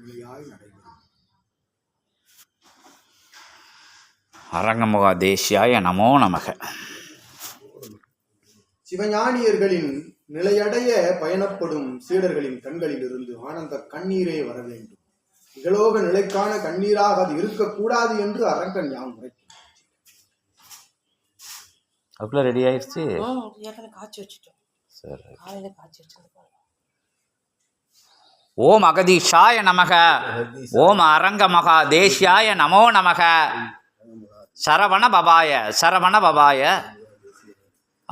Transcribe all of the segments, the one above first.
நிலையாய் நடைபெறும். அரங்கமுக தேசியாய நமோ நமக. சிவஞானியர்களின் நிலையடைய பயணப்படும் சீடர்களின் கண்களிலிருந்து ஆனந்த கண்ணீரே வர வேண்டும் இகலோக நிலைக்கான கண்ணீராக அது இருக்கக்கூடாது என்று அரங்கன் யாம் உரைக்கிறார். அதுக்குள்ளே ரெடி ஆயிடுச்சு காய்ச்சி வச்சுட்டோம். சரி காலையில் காய்ச்சி வச்சிருந்தோம். ஓம் அகதீஷாய நமக. ஓம் அரங்க மகா தேசியாய நமோ நமக. சரவண பபாய சரவண பபாய.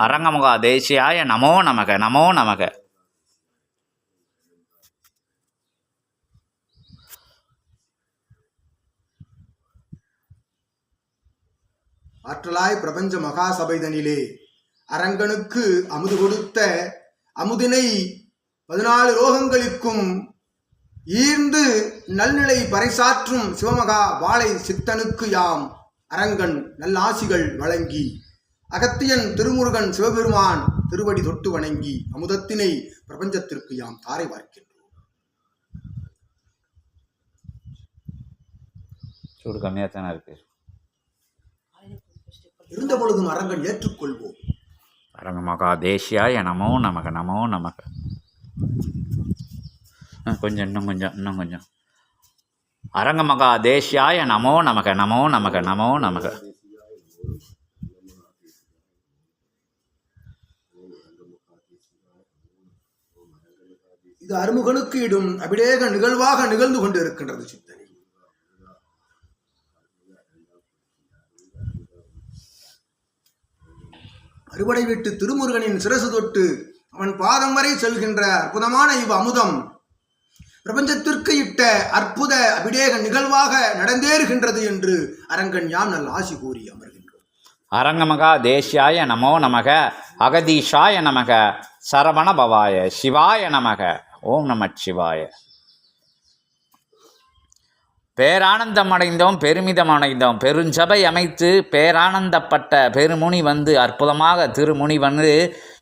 அரங்கமுகா தேசியாய நமோ நமக நமோ நமக. ஆற்றலாய் பிரபஞ்ச மகாசபைதனிலே அரங்கனுக்கு அமுது கொடுத்த அமுதினை பதினாலு லோகங்களுக்கும் ஈர்ந்து நல்நிலை பறைசாற்றும் சிவமகா வாழை சித்தனுக்கு யாம். அரங்கன் நல்லாசிகள் வழங்கி அகத்தியன் திருமுருகன் சிவபெருமான் திருவடி தொட்டு வணங்கி அமுதத்தினை பிரபஞ்சத்திற்கு யாம் தாரை பார்க்கின்றோம் சூடு கம்மியாக தானே இருக்கு. இருந்த பொழுதும் அரங்கன் ஏற்றுக்கொள்வோம். அரங்க மகா தேசியாய நமோ நமக நமோ நமக. கொஞ்சம் இன்னும் கொஞ்சம் இன்னும் கொஞ்சம். அரங்க மகா தேசியாய நமோ நமக நமோ நமக நமோ நமக. இது அருமுகனுக்கு இடும் அபிடேக நிகழ்வாக நிகழ்ந்து கொண்டு இருக்கின்றது சித்தனி. அறுபடை வீட்டு திருமுருகனின் சிரசு தொட்டு அவன் பாதம் வரை செல்கின்ற அற்புதமான இவ் அமுதம் பிரபஞ்சத்திற்கு இட்ட அற்புத அபிடேக நிகழ்வாக நடந்தேறுகின்றது என்று அரங்கன் யாம் நல் ஆசி கூறி அமர்கின்றோம். அரங்கமகா தேசியாய நமோ நமக அகதீஷாய நமக சரவண பவாய சிவாய நமக ஓம் நம சிவாய. பேரானந்தம் அடைந்தோம் பெருமிதம் அடைந்தோம் பெருஞ்சபை அமைத்து பேரானந்தப்பட்ட பெருமுனி வந்து அற்புதமாக திருமுனி வந்து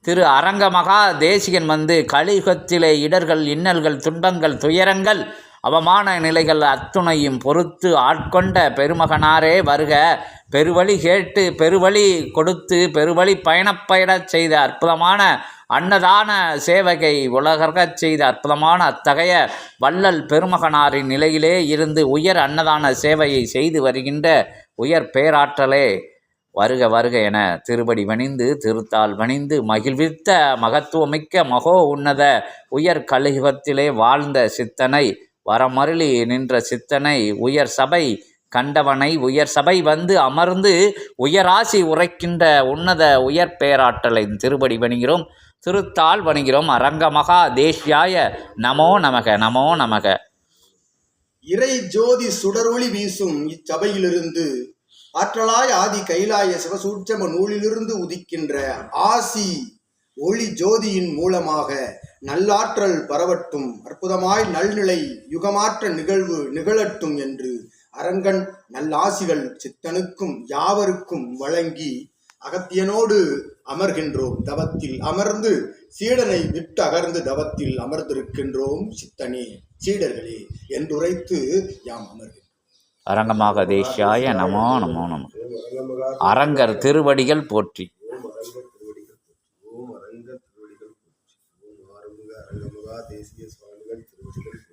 திரு அரங்கமகா தேசிகன் வந்து கலியுகத்திலே இடர்கள் இன்னல்கள் துன்பங்கள் துயரங்கள் அவமான நிலைகள் அத்துணையும் பொறுத்து ஆட்கொண்ட பெருமகனாரே வருக. பெருவழி கேட்டு பெருவழி கொடுத்து பெருவழி பயணப்பயணச் செய்த அற்புதமான அன்னதான சேவகை உலகறச் செய்த அற்புதமான அத்தகைய வள்ளல் பெருமகனாரின் நிலையிலே இருந்து உயர் அன்னதான சேவையை செய்து வருகின்ற உயர் பேராற்றலே வருக வருக என திருபடி வணிந்து திருத்தால் வணிந்து மகிழ்வித்த மகத்துவமிக்க மகோ உன்னத உயர் கலியுகத்திலே வாழ்ந்த சித்தனை வரமருளி நின்ற சித்தனை உயர் சபை கண்டவனை உயர் சபை வந்து அமர்ந்து உயராசி உரைக்கின்ற உன்னத உயர் பேராற்றலை திருபடி வணிகிறோம் திருத்தால் வணிகிறோம் அரங்கமகா தேசியாய நமோ நமக நமோ நமக. இறை ஜோதி சுடரொளி வீசும் இச்சபையிலிருந்து ஆற்றலாய் ஆதி கைலாய சிவசூட்சம நூலிலிருந்து உதிக்கின்ற ஆசி ஒளி ஜோதியின் மூலமாக நல்லாற்றல் பரவட்டும் அற்புதமாய் நல்நிலை யுகமாற்ற நிகழ்வு நிகழட்டும் என்று அரங்கன் நல்லாசிகள் சித்தனுக்கும் யாவருக்கும் வழங்கி அகத்தியனோடு அமர்கின்றோம். தவத்தில் அமர்ந்து சீடனை விட்டு அகர்ந்து தவத்தில் அமர்ந்திருக்கின்றோம் சித்தனே சீடர்களே என்றுரைத்து யாம் அமர்கின்றோம். அரங்கமாக தேசியாய நமோ நமோ நம. அரங்கர் திருவடிகள் போற்றி. ஓம் திருவடிகள் போற்றி. ஓம் தேசிய சுவாமிகள் திருவடிகள்